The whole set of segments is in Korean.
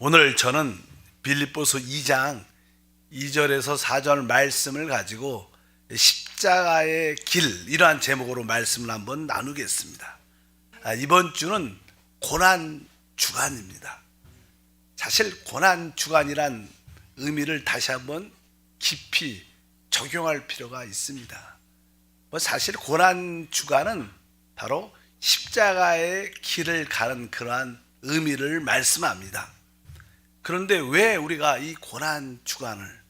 오늘 저는 빌립보서 2장 2절에서 4절 말씀을 가지고 십자가의 길 이러한 제목으로 말씀을 한번 나누겠습니다. 아, 이번 주는 고난 주간입니다. 사실 고난 주간이란 의미를 다시 한번 깊이 적용할 필요가 있습니다. 뭐 사실 고난 주간은 바로 십자가의 길을 가는 그러한 의미를 말씀합니다. 그런데 왜 우리가 이 고난 주간을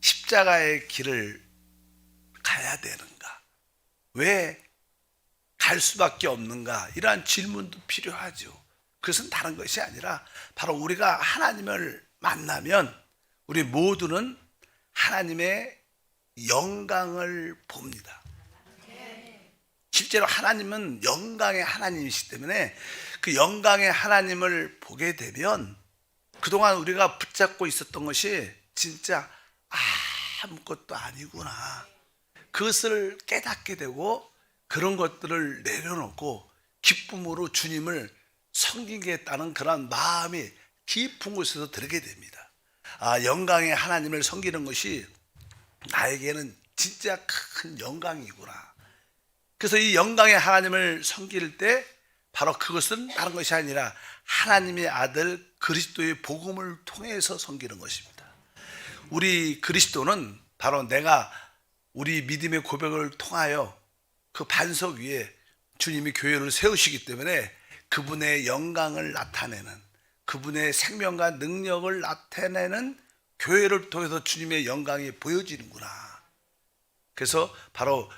십자가의 길을 가야 되는가? 왜 갈 수밖에 없는가? 이러한 질문도 필요하죠. 그것은 다른 것이 아니라 바로 우리가 하나님을 만나면 우리 모두는 하나님의 영광을 봅니다. 실제로 하나님은 영광의 하나님이시기 때문에 그 영광의 하나님을 보게 되면 그동안 우리가 붙잡고 있었던 것이 진짜 아무것도 아니구나. 그것을 깨닫게 되고 그런 것들을 내려놓고 기쁨으로 주님을 섬기겠다는 그런 마음이 깊은 곳에서 들게 됩니다. 아, 영광의 하나님을 섬기는 것이 나에게는 진짜 큰 영광이구나. 그래서 이 영광의 하나님을 섬길 때 바로 그것은 다른 것이 아니라 하나님의 아들 그리스도의 복음을 통해서 섬기는 것입니다. 우리 그리스도는 바로 내가 우리 믿음의 고백을 통하여 그 반석 위에 주님이 교회를 세우시기 때문에 그분의 영광을 나타내는 그분의 생명과 능력을 나타내는 교회를 통해서 주님의 영광이 보여지는구나. 그래서 바로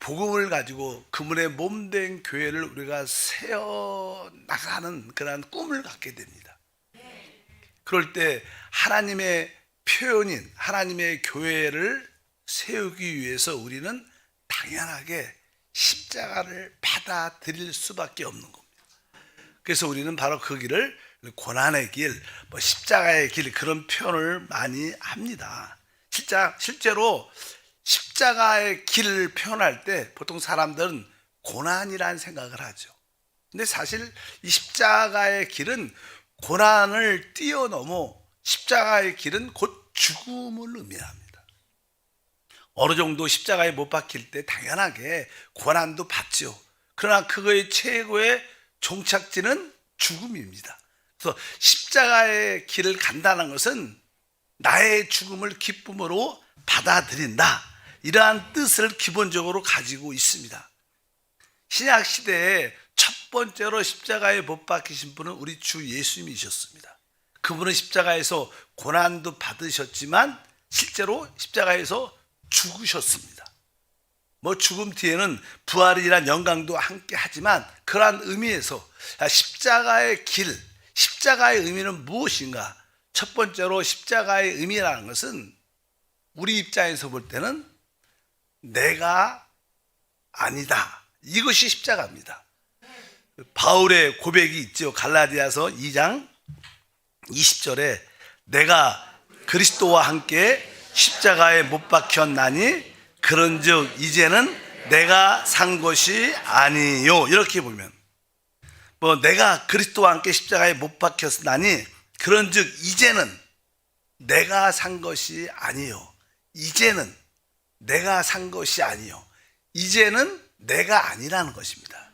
복음을 가지고 그분의 몸된 교회를 우리가 세워 나가는 그러한 꿈을 갖게 됩니다. 그럴 때 하나님의 표현인 하나님의 교회를 세우기 위해서 우리는 당연하게 십자가를 받아들일 수밖에 없는 겁니다. 그래서 우리는 바로 그 길을 고난의 길, 뭐 십자가의 길 그런 표현을 많이 합니다. 실자, 실제로 십자가의 길을 표현할 때 보통 사람들은 고난이라는 생각을 하죠. 근데 사실 이 십자가의 길은 고난을 뛰어넘어 십자가의 길은 곧 죽음을 의미합니다. 어느 정도 십자가에 못 박힐 때 당연하게 고난도 받죠. 그러나 그거의 최고의 종착지는 죽음입니다. 그래서 십자가의 길을 간다는 것은 나의 죽음을 기쁨으로 받아들인다. 이러한 뜻을 기본적으로 가지고 있습니다. 신약 시대에 첫 번째로 십자가에 못 박히신 분은 우리 주 예수님이셨습니다. 그분은 십자가에서 고난도 받으셨지만 실제로 십자가에서 죽으셨습니다. 뭐 죽음 뒤에는 부활이란 영광도 함께 하지만 그러한 의미에서 십자가의 길, 십자가의 의미는 무엇인가? 첫 번째로 십자가의 의미라는 것은 우리 입장에서 볼 때는 내가 아니다. 이것이 십자가입니다. 바울의 고백이 있죠. 갈라디아서 2장 20절에 내가 그리스도와 함께 십자가에 못 박혔나니 그런즉 이제는 내가 산 것이 아니요. 이렇게 보면 뭐 내가 그리스도와 함께 십자가에 못 박혔나니 그런즉 이제는 내가 산 것이 아니요. 이제는 내가 산 것이 아니요. 이제는 내가 아니라는 것입니다.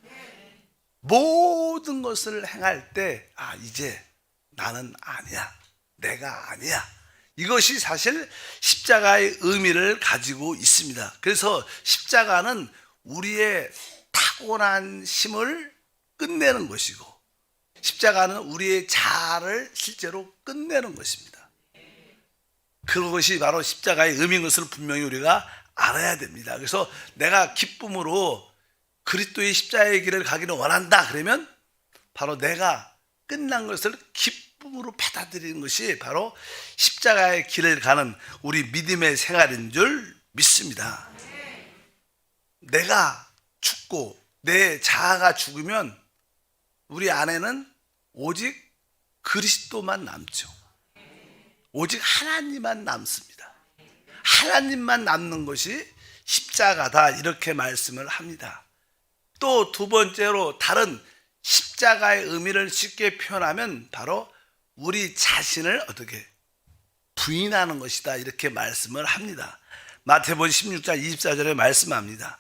모든 것을 행할 때, 아, 이제 나는 아니야. 내가 아니야. 이것이 사실 십자가의 의미를 가지고 있습니다. 그래서 십자가는 우리의 타고난 힘을 끝내는 것이고, 십자가는 우리의 자아를 실제로 끝내는 것입니다. 그것이 바로 십자가의 의미인 것을 분명히 우리가 알아야 됩니다. 그래서 내가 기쁨으로 그리스도의 십자가의 길을 가기를 원한다. 그러면 바로 내가 끝난 것을 기쁨으로 받아들이는 것이 바로 십자가의 길을 가는 우리 믿음의 생활인 줄 믿습니다. 내가 죽고 내 자아가 죽으면 우리 안에는 오직 그리스도만 남죠. 오직 하나님만 남습니다. 하나님만 남는 것이 십자가다 이렇게 말씀을 합니다. 또 두 번째로 다른 십자가의 의미를 쉽게 표현하면 바로 우리 자신을 어떻게 부인하는 것이다 이렇게 말씀을 합니다. 마태복음 16장 24절에 말씀합니다.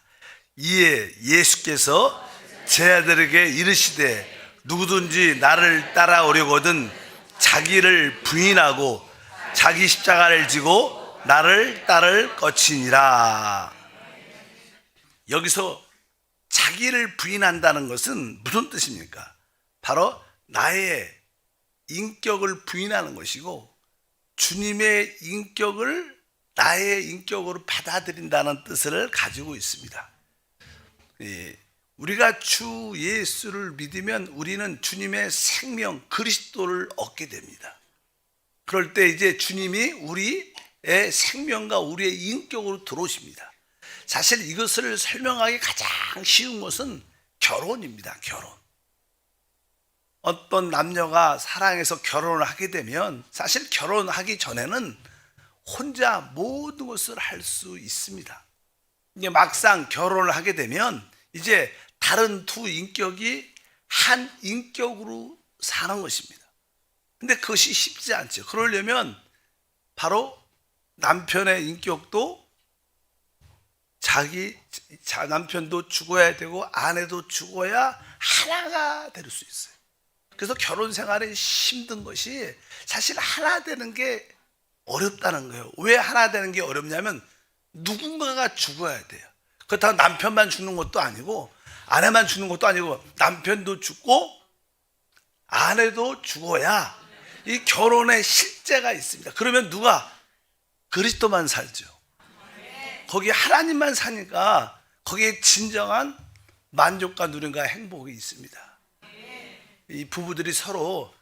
이에 예수께서 제 아들에게 이르시되 누구든지 나를 따라오려거든 자기를 부인하고 자기 십자가를 지고 나를 따를 것이니라. 여기서 자기를 부인한다는 것은 무슨 뜻입니까? 바로 나의 인격을 부인하는 것이고 주님의 인격을 나의 인격으로 받아들인다는 뜻을 가지고 있습니다. 예, 우리가 주 예수를 믿으면 우리는 주님의 생명 그리스도를 얻게 됩니다. 그럴 때 이제 주님이 우리의 생명과 우리의 인격으로 들어오십니다. 사실 이것을 설명하기 가장 쉬운 것은 결혼입니다. 결혼. 어떤 남녀가 사랑해서 결혼을 하게 되면 사실 결혼하기 전에는 혼자 모든 것을 할 수 있습니다. 이제 막상 결혼을 하게 되면 이제 다른 두 인격이 한 인격으로 사는 것입니다. 근데 그것이 쉽지 않죠. 그러려면 바로 남편의 인격도 자기 자 남편도 죽어야 되고 아내도 죽어야 하나가 될 수 있어요. 그래서 결혼 생활이 힘든 것이 사실 하나 되는 게 어렵다는 거예요. 왜 하나 되는 게 어렵냐면 누군가가 죽어야 돼요. 그렇다고 남편만 죽는 것도 아니고 아내만 죽는 것도 아니고 남편도 죽고 아내도 죽어야 이 결혼의 실제가 있습니다. 그러면 누가 그리스도만 살죠. 거기 하나님만 사니까 거기에 진정한 만족과 누림과 행복이 있습니다. 이 부부들이 서로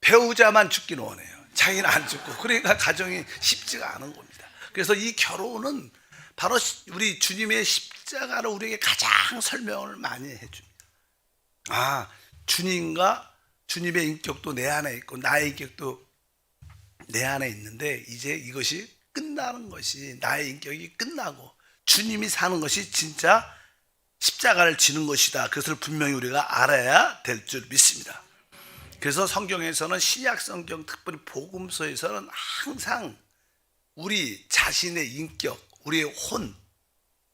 배우자만 죽기는 원해요. 자기는 안 죽고 그러니까 가정이 쉽지가 않은 겁니다. 그래서 이 결혼은 바로 우리 주님의 십자가를 우리에게 가장 설명을 많이 해줍니다. 아 주님과 주님의 인격도 내 안에 있고 나의 인격도 내 안에 있는데 이제 이것이 끝나는 것이 나의 인격이 끝나고 주님이 사는 것이 진짜 십자가를 지는 것이다. 그것을 분명히 우리가 알아야 될 줄 믿습니다. 그래서 성경에서는 신약 성경 특별히 복음서에서는 항상 우리 자신의 인격, 우리의 혼,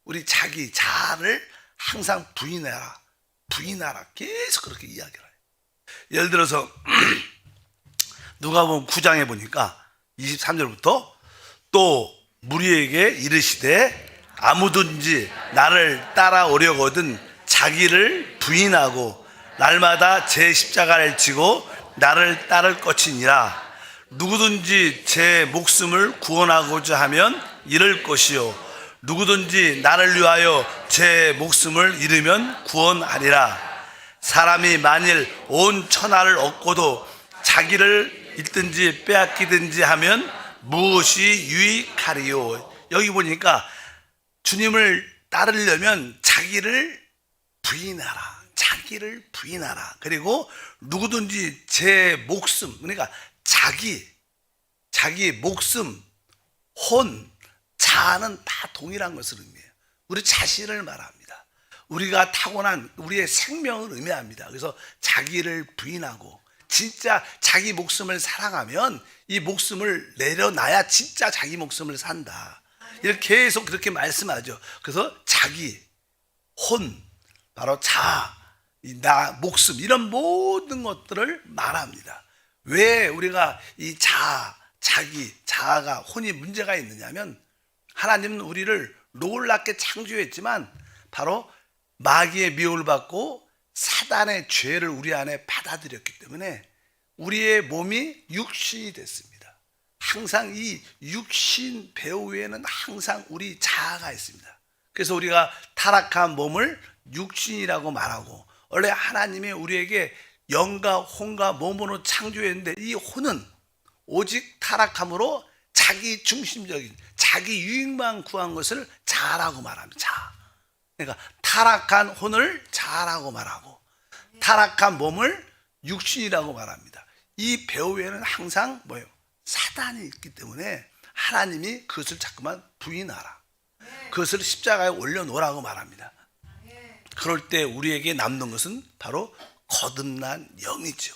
우리 자기 자아를 항상 부인해라. 부인하라. 계속 그렇게 이야기를. 예를 들어서 누가 보면 9장에 보니까 23절부터 또 무리에게 이르시되 아무든지 나를 따라오려거든 자기를 부인하고 날마다 제 십자가를 지고 나를 따를 것이니라. 누구든지 제 목숨을 구원하고자 하면 잃을 것이요. 누구든지 나를 위하여 제 목숨을 잃으면 구원하리라 사람이 만일 온 천하를 얻고도 자기를 잃든지 빼앗기든지 하면 무엇이 유익하리요 여기 보니까 주님을 따르려면 자기를 부인하라. 자기를 부인하라. 그리고 누구든지 제 목숨, 그러니까 자기, 자기 목숨, 혼, 자아는 다 동일한 것을 의미해요. 우리 자신을 말합니다. 우리가 타고난 우리의 생명을 의미합니다. 그래서 자기를 부인하고 진짜 자기 목숨을 사랑하면 이 목숨을 내려놔야 진짜 자기 목숨을 산다. 이렇게 계속 그렇게 말씀하죠. 그래서 자기, 혼, 바로 자, 나, 목숨, 이런 모든 것들을 말합니다. 왜 우리가 이 자, 자기, 자아가, 혼이 문제가 있느냐면 하나님은 우리를 놀랍게 창조했지만 바로 마귀의 미혹을 받고 사단의 죄를 우리 안에 받아들였기 때문에 우리의 몸이 육신이 됐습니다. 항상 이 육신 배후에는 항상 우리 자아가 있습니다. 그래서 우리가 타락한 몸을 육신이라고 말하고 원래 하나님이 우리에게 영과 혼과 몸으로 창조했는데 이 혼은 오직 타락함으로 자기 중심적인 자기 유익만 구한 것을 자라고 말합니다. 자. 그러니까 타락한 혼을 자라고 말하고 타락한 몸을 육신이라고 말합니다. 이 배후에는 항상 뭐예요? 사단이 있기 때문에 하나님이 그것을 자꾸만 부인하라. 그것을 십자가에 올려놓으라고 말합니다. 그럴 때 우리에게 남는 것은 바로 거듭난 영이죠.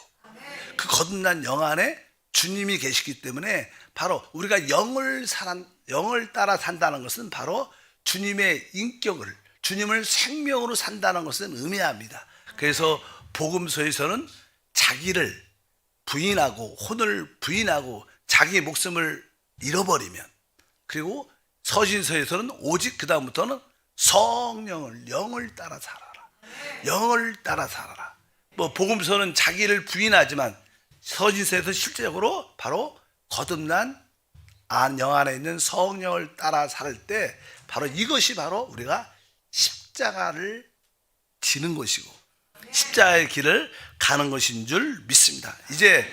그 거듭난 영 안에 주님이 계시기 때문에 바로 우리가 영을 살 영을 따라 산다는 것은 바로 주님의 인격을 주님을 생명으로 산다는 것은 의미합니다. 그래서 복음서에서는 자기를 부인하고 혼을 부인하고 자기 목숨을 잃어버리면 그리고 서신서에서는 오직 그 다음부터는 성령을 영을 따라 살아라. 영을 따라 살아라. 뭐 복음서는 자기를 부인하지만 서신서에서 실제적으로 바로 거듭난 안 영 안에 있는 성령을 따라 살 때 바로 이것이 바로 우리가 십자가를 지는 것이고 십자가의 길을 가는 것인 줄 믿습니다. 이제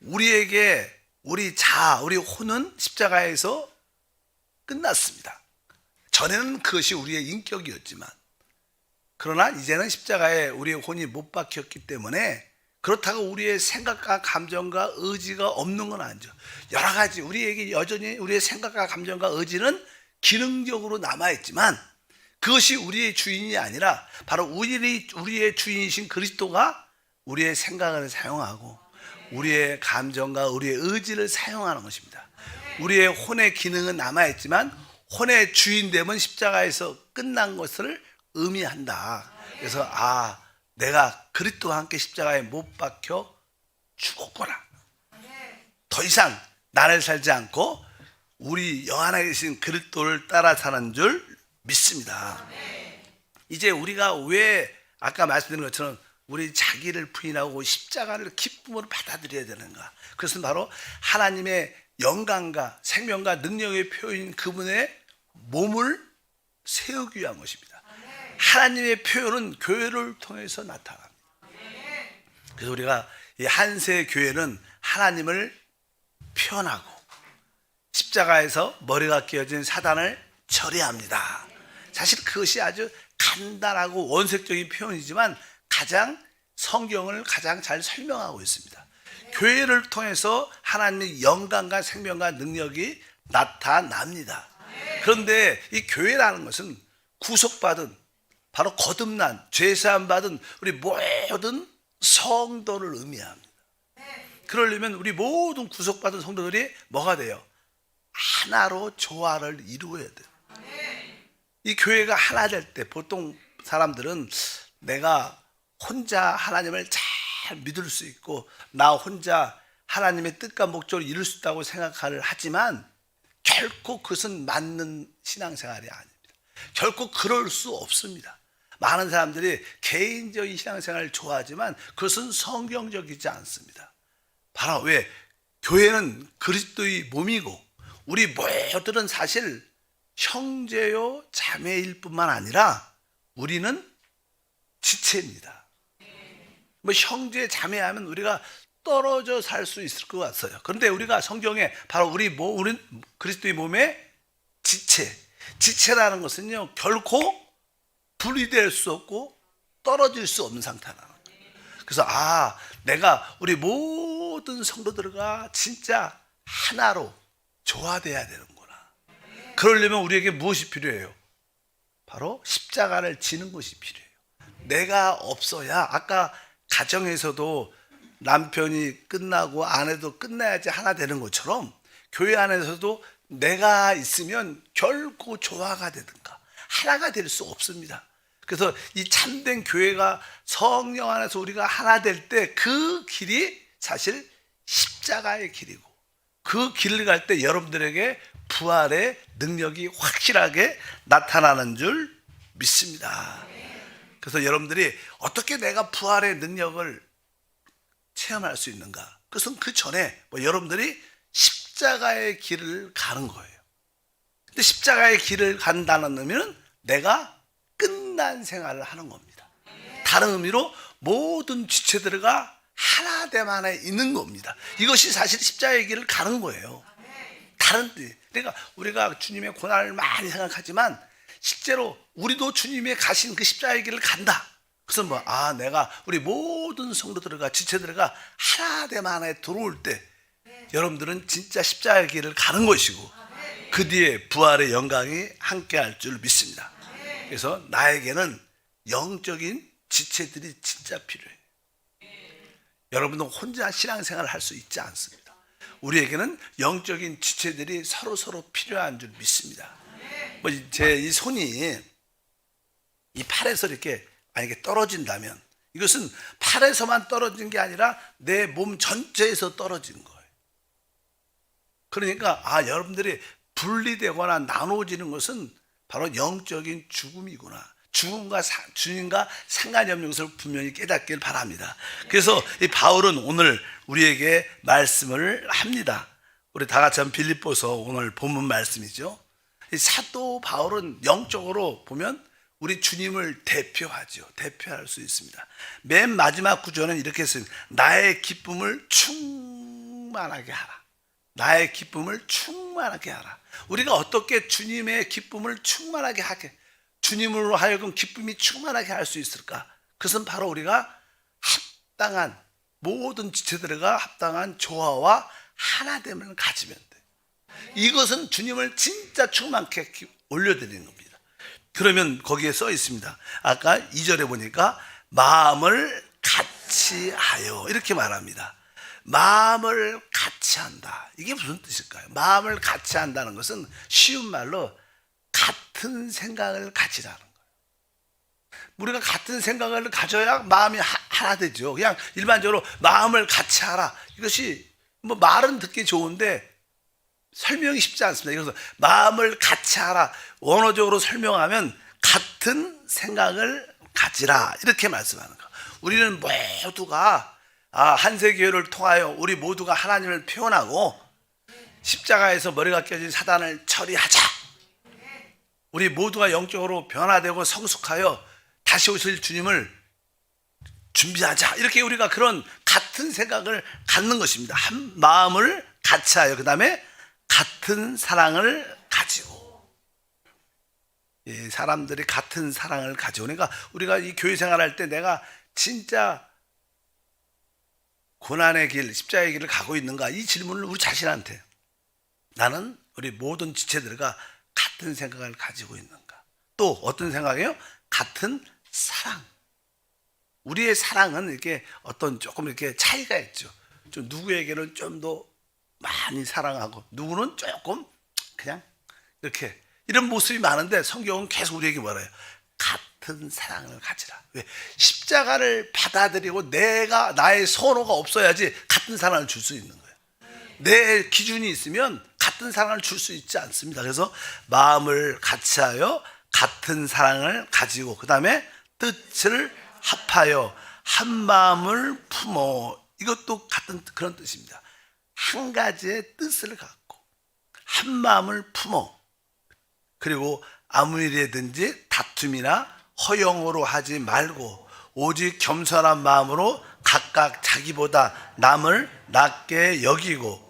우리에게 우리 자, 우리 혼은 십자가에서 끝났습니다. 전에는 그것이 우리의 인격이었지만 그러나 이제는 십자가에 우리의 혼이 못 박혔기 때문에 그렇다고 우리의 생각과 감정과 의지가 없는 건 아니죠. 여러 가지 우리에게 여전히 우리의 생각과 감정과 의지는 기능적으로 남아 있지만 그것이 우리의 주인이 아니라 바로 우리, 우리의 주인이신 그리스도가 우리의 생각을 사용하고 우리의 감정과 우리의 의지를 사용하는 것입니다. 우리의 혼의 기능은 남아있지만 혼의 주인됨은 십자가에서 끝난 것을 의미한다. 그래서 아 내가 그리스도와 함께 십자가에 못 박혀 죽었구나. 더 이상 나를 살지 않고 우리 영 안에 계신 그리스도를 따라 사는 줄 믿습니다. 이제 우리가 왜 아까 말씀드린 것처럼 우리 자기를 부인하고 십자가를 기쁨으로 받아들여야 되는가? 그것은 바로 하나님의 영광과 생명과 능력의 표현인 그분의 몸을 세우기 위한 것입니다. 하나님의 표현은 교회를 통해서 나타납니다. 그래서 우리가 이 한세 교회는 하나님을 표현하고 십자가에서 머리가 끼어진 사단을 처리합니다. 사실 그것이 아주 간단하고 원색적인 표현이지만 가장 성경을 가장 잘 설명하고 있습니다. 교회를 통해서 하나님의 영광과 생명과 능력이 나타납니다. 그런데 이 교회라는 것은 구속받은 바로 거듭난 죄사함 받은 우리 모든 성도를 의미합니다. 그러려면 우리 모든 구속받은 성도들이 뭐가 돼요? 하나로 조화를 이루어야 돼요. 이 교회가 하나 될 때 보통 사람들은 내가 혼자 하나님을 잘 믿을 수 있고 나 혼자 하나님의 뜻과 목적을 이룰 수 있다고 생각을 하지만 결코 그것은 맞는 신앙생활이 아닙니다. 결코 그럴 수 없습니다. 많은 사람들이 개인적인 신앙생활을 좋아하지만 그것은 성경적이지 않습니다. 바로 왜 교회는 그리스도의 몸이고 우리 모두는 사실 형제요 자매일 뿐만 아니라 우리는 지체입니다. 뭐 형제 자매하면 우리가 떨어져 살 수 있을 것 같아요. 그런데 우리가 성경에 바로 우리 모 우리 그리스도의 몸의 지체, 지체라는 것은요 결코 분리될 수 없고 떨어질 수 없는 상태라는 거예요. 그래서 아 내가 우리 모든 성도들과 진짜 하나로 조화돼야 되는구나. 그러려면 우리에게 무엇이 필요해요? 바로 십자가를 지는 것이 필요해요. 내가 없어야 아까 가정에서도 남편이 끝나고 아내도 끝나야지 하나 되는 것처럼 교회 안에서도 내가 있으면 결코 조화가 되든가 하나가 될 수 없습니다. 그래서 이 참된 교회가 성령 안에서 우리가 하나 될 때 그 길이 사실 십자가의 길이고 그 길을 갈 때 여러분들에게 부활의 능력이 확실하게 나타나는 줄 믿습니다. 그래서 여러분들이 어떻게 내가 부활의 능력을 체험할 수 있는가? 그것은 그 전에 뭐 여러분들이 십자가의 길을 가는 거예요. 근데 십자가의 길을 간다는 의미는 내가 끝난 생활을 하는 겁니다. 다른 의미로 모든 지체들과 하나 됨 안에 있는 겁니다. 이것이 사실 십자가의 길을 가는 거예요. 다른 그러니까 우리가 주님의 고난을 많이 생각하지만 실제로 우리도 주님의 가신 그 십자가의 길을 간다. 그래서 뭐, 아, 내가 우리 모든 성도들과 지체들과 하나됨 안에 들어올 때 여러분들은 진짜 십자가의 길을 가는 것이고 그 뒤에 부활의 영광이 함께 할 줄 믿습니다. 그래서 나에게는 영적인 지체들이 진짜 필요해. 여러분도 혼자 신앙생활을 할 수 있지 않습니다. 우리에게는 영적인 지체들이 서로 서로 필요한 줄 믿습니다. 뭐 제 이 손이 이 팔에서 이렇게 만약에 떨어진다면 이것은 팔에서만 떨어진 게 아니라 내 몸 전체에서 떨어진 거예요. 그러니까 아 여러분들이 분리되거나 나눠지는 것은 바로 영적인 죽음이구나. 죽음과 사- 주님과 상관이 없는 것을 분명히 깨닫길 바랍니다. 그래서 이 바울은 오늘 우리에게 말씀을 합니다. 우리 다 같이 한번 빌립보서 오늘 본문 말씀이죠. 이 사도 바울은 영적으로 보면 우리 주님을 대표하죠. 대표할 수 있습니다. 맨 마지막 구절은 이렇게 했습니다. 나의 기쁨을 충만하게 하라. 나의 기쁨을 충만하게 하라. 우리가 어떻게 주님의 기쁨을 충만하게 하게, 주님으로 하여금 기쁨이 충만하게 할 수 있을까? 그것은 바로 우리가 합당한 모든 지체들과 합당한 조화와 하나됨을 가지면 돼. 이것은 주님을 진짜 충만케 기- 올려드리는 겁니다. 그러면 거기에 써 있습니다. 아까 2절에 보니까 마음을 같이 하여 이렇게 말합니다. 마음을 같이 한다. 이게 무슨 뜻일까요? 마음을 같이 한다는 것은 쉬운 말로 같은 생각을 가지라는 거예요. 우리가 같은 생각을 가져야 마음이 하- 하나 되죠. 그냥 일반적으로 마음을 같이 하라. 이것이 뭐 말은 듣기 좋은데 설명이 쉽지 않습니다. 그래서 마음을 같이 하라. 원어적으로 설명하면 같은 생각을 가지라. 이렇게 말씀하는 거. 우리는 모두가 아, 한세교회를 통하여 우리 모두가 하나님을 표현하고 십자가에서 머리가 깨진 사단을 처리하자. 우리 모두가 영적으로 변화되고 성숙하여 다시 오실 주님을 준비하자. 이렇게 우리가 그런 같은 생각을 갖는 것입니다. 한 마음을 같이 하여 그 다음에 같은 사랑을 가지고 예, 사람들이 같은 사랑을 가지고 그러니까 우리가 이 교회 생활할 때 내가 진짜 고난의 길, 십자가의 길을 가고 있는가 이 질문을 우리 자신한테 나는 우리 모든 지체들과 같은 생각을 가지고 있는가 또 어떤 생각이에요? 같은 사랑 우리의 사랑은 이렇게 어떤 조금 이렇게 차이가 있죠. 좀 누구에게는 좀 더 많이 사랑하고 누구는 조금 그냥 이렇게 이런 모습이 많은데 성경은 계속 우리에게 뭐래요? 같은 사랑을 가지라. 왜? 십자가를 받아들이고 내가 나의 선호가 없어야지 같은 사랑을 줄 수 있는. 내 기준이 있으면 같은 사랑을 줄 수 있지 않습니다. 그래서 마음을 같이 하여 같은 사랑을 가지고 그 다음에 뜻을 합하여 한 마음을 품어 이것도 같은 그런 뜻입니다. 한 가지의 뜻을 갖고 한 마음을 품어 그리고 아무 일이든지 다툼이나 허영으로 하지 말고 오직 겸손한 마음으로 각각 자기보다 남을 낮게 여기고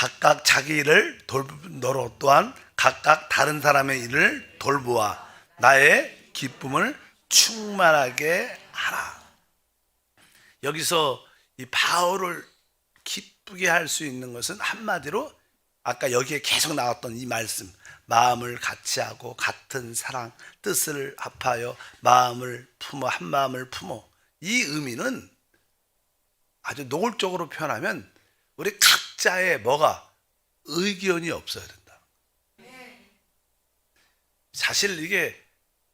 각각 자기 일을 돌보노로 또한 각각 다른 사람의 일을 돌보아 나의 기쁨을 충만하게 하라. 여기서 이 바울을 기쁘게 할 수 있는 것은 한마디로 아까 여기에 계속 나왔던 이 말씀 마음을 같이 하고 같은 사랑 뜻을 합하여 마음을 품어 한 마음을 품어 이 의미는 아주 노골적으로 표현하면 우리 각 자의 뭐가 의견이 없어야 된다. 사실 이게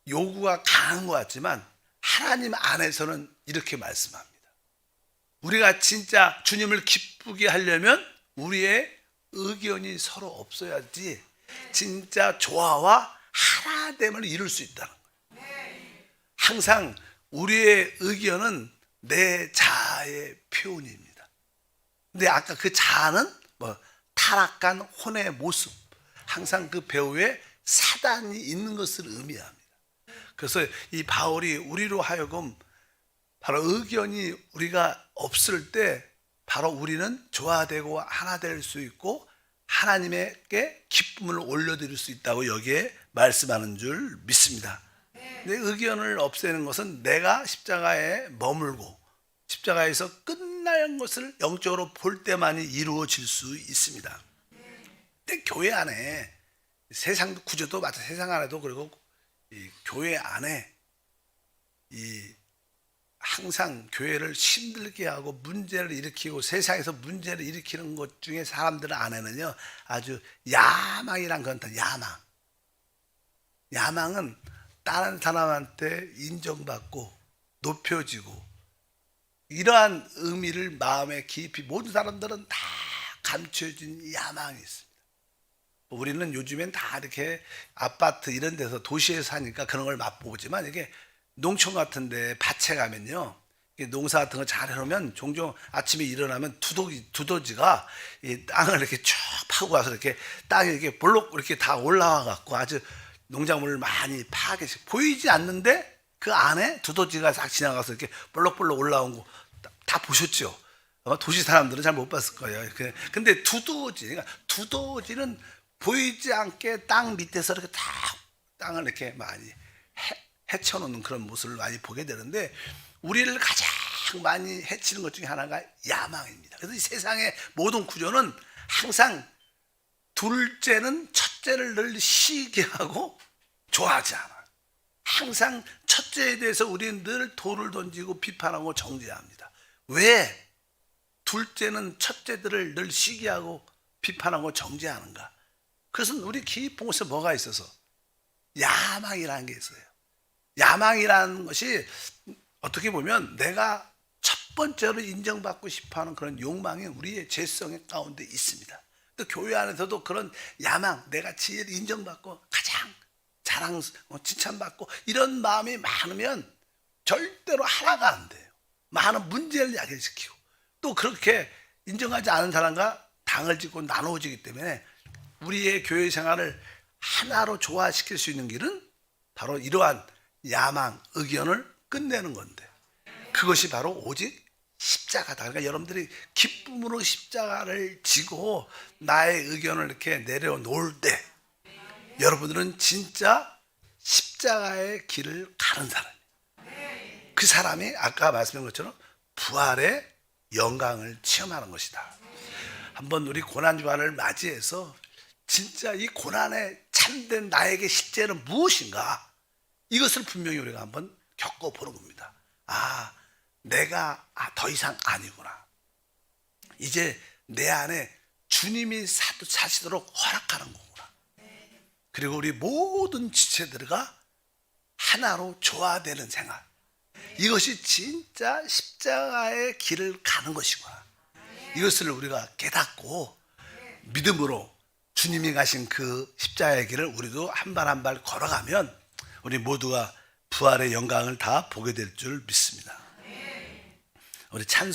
요구가 강한 것 같지만 하나님 안에서는 이렇게 말씀합니다. 우리가 진짜 주님을 기쁘게 하려면 우리의 의견이 서로 없어야지 진짜 조화와 하나됨을 이룰 수 있다는 거예요. 항상 우리의 의견은 내 자아의 표현입니다. 근데 아까 그 자아는 뭐 타락한 혼의 모습, 항상 그 배후에 사단이 있는 것을 의미합니다. 그래서 이 바울이 우리로 하여금 바로 의견이 우리가 없을 때 바로 우리는 조화되고 하나 될 수 있고 하나님에게 기쁨을 올려드릴 수 있다고 여기에 말씀하는 줄 믿습니다. 내 의견을 없애는 것은 내가 십자가에 머물고 십자가에서 끝 날 것을 영적으로 볼 때만이 이루어질 수 있습니다. 근데 교회 안에 세상 구조도 마찬 세상 안에도 그리고 이 교회 안에 이 항상 교회를 힘들게 하고 문제를 일으키고 세상에서 문제를 일으키는 것 중에 사람들 안에는요 아주 야망이란 건 다 야망. 야망은 다른 사람한테 인정받고 높여지고 이러한 의미를 마음에 깊이 모든 사람들은 다 감춰진 야망이 있습니다. 우리는 요즘엔 다 이렇게 아파트 이런 데서 도시에 사니까 그런 걸 맛보지만 이게 농촌 같은데 밭에 가면요. 농사 같은 거 잘 해놓으면 종종 아침에 일어나면 두더지, 두더지가 이 땅을 이렇게 쭉 파고 와서 이렇게 땅에 이렇게 볼록 이렇게 다 올라와 갖고 아주 농작물을 많이 파게 보이지 않는데 그 안에 두더지가 싹 지나가서 이렇게 볼록볼록 올라온 거 다 보셨죠? 아마 도시 사람들은 잘 못 봤을 거예요. 그- 근데 두더지, 그러니까 두더지는 보이지 않게 땅 밑에서 이렇게 다 땅을 이렇게 많이 해, 헤쳐놓는 그런 모습을 많이 보게 되는데 우리를 가장 많이 해치는 것 중에 하나가 야망입니다. 그래서 이 세상의 모든 구조는 항상 둘째는 첫째를 늘 시기게 하고 좋아하지 않아. 항상 첫째에 대해서 우리는 늘 돌을 던지고 비판하고 정죄합니다. 왜 둘째는 첫째들을 늘 시기하고 비판하고 정죄하는가? 그것은 우리 깊은 곳에 뭐가 있어서 야망이라는 게 있어요. 야망이라는 것이 어떻게 보면 내가 첫 번째로 인정받고 싶어하는 그런 욕망이 우리의 죄성의 가운데 있습니다. 또 교회 안에서도 그런 야망, 내가 제일 인정받고 자랑, 어, 칭찬받고 이런 마음이 많으면 절대로 하나가 안 돼요. 많은 문제를 야기시키고 또 그렇게 인정하지 않은 사람과 당을 짓고 나누어지기 때문에 우리의 교회 생활을 하나로 조화시킬 수 있는 길은 바로 이러한 야망, 의견을 끝내는 건데 그것이 바로 오직 십자가다. 그러니까 여러분들이 기쁨으로 십자가를 지고 나의 의견을 이렇게 내려놓을 때 여러분들은 진짜 십자가의 길을 가는 사람이에요. 그 사람이 아까 말씀한 것처럼 부활의 영광을 체험하는 것이다. 한번 우리 고난 주간을 맞이해서 진짜 이 고난에 참된 나에게 실제는 무엇인가? 이것을 분명히 우리가 한번 겪어보는 겁니다. 아, 내가 아, 더 이상 아니구나. 이제 내 안에 주님이 사- 사시도록 허락하는 거구나. 그리고 우리 모든 지체들과 하나로 조화되는 생활. 이것이 진짜 십자가의 길을 가는 것이구나. 이것을 우리가 깨닫고 믿음으로 주님이 가신 그 십자가의 길을 우리도 한 발 한 발 걸어가면 우리 모두가 부활의 영광을 다 보게 될 줄 믿습니다. 우리 찬송